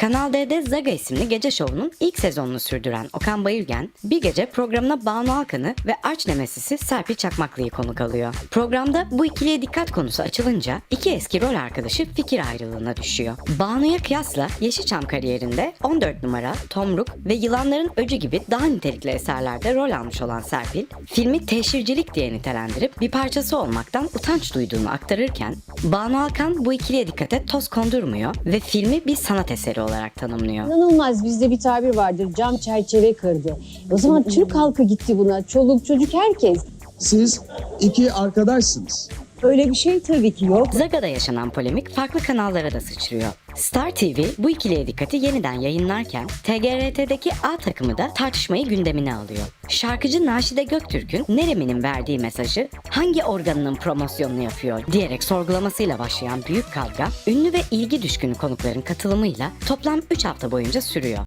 Kanal D'de Zaga isimli gece şovunun ilk sezonunu sürdüren Okan Bayülgen, bir gece programına Banu Alkan'ı ve arç nemesisi Serpil Çakmaklı'yı konuk alıyor. Programda bu ikiliye dikkat konusu açılınca iki eski rol arkadaşı fikir ayrılığına düşüyor. Banu'ya kıyasla Yeşilçam kariyerinde 14 numara, Tomruk ve Yılanların Öcü gibi daha nitelikli eserlerde rol almış olan Serpil, filmi teşhircilik diye nitelendirip bir parçası olmaktan utanç duyduğunu aktarırken, Banu Alkan bu ikiliye dikkate toz kondurmuyor ve filmi bir sanat eseri olarak tanımlıyor. İnanılmaz bizde bir tabir vardır cam çerçeve kırdı. O zaman Türk halkı gitti buna çoluk çocuk herkes. Siz iki arkadaşsınız. Öyle bir şey tabii ki yok. Zaga'da yaşanan polemik farklı kanallara da sıçrıyor. Star TV bu ikiliye dikkati yeniden yayınlarken TGRT'deki A takımı da tartışmayı gündemine alıyor. Şarkıcı Naşide Göktürk'ün Nerem'in verdiği mesajı hangi organının promosyonunu yapıyor diyerek sorgulamasıyla başlayan büyük kavga ünlü ve ilgi düşkünü konukların katılımıyla toplam 3 hafta boyunca sürüyor.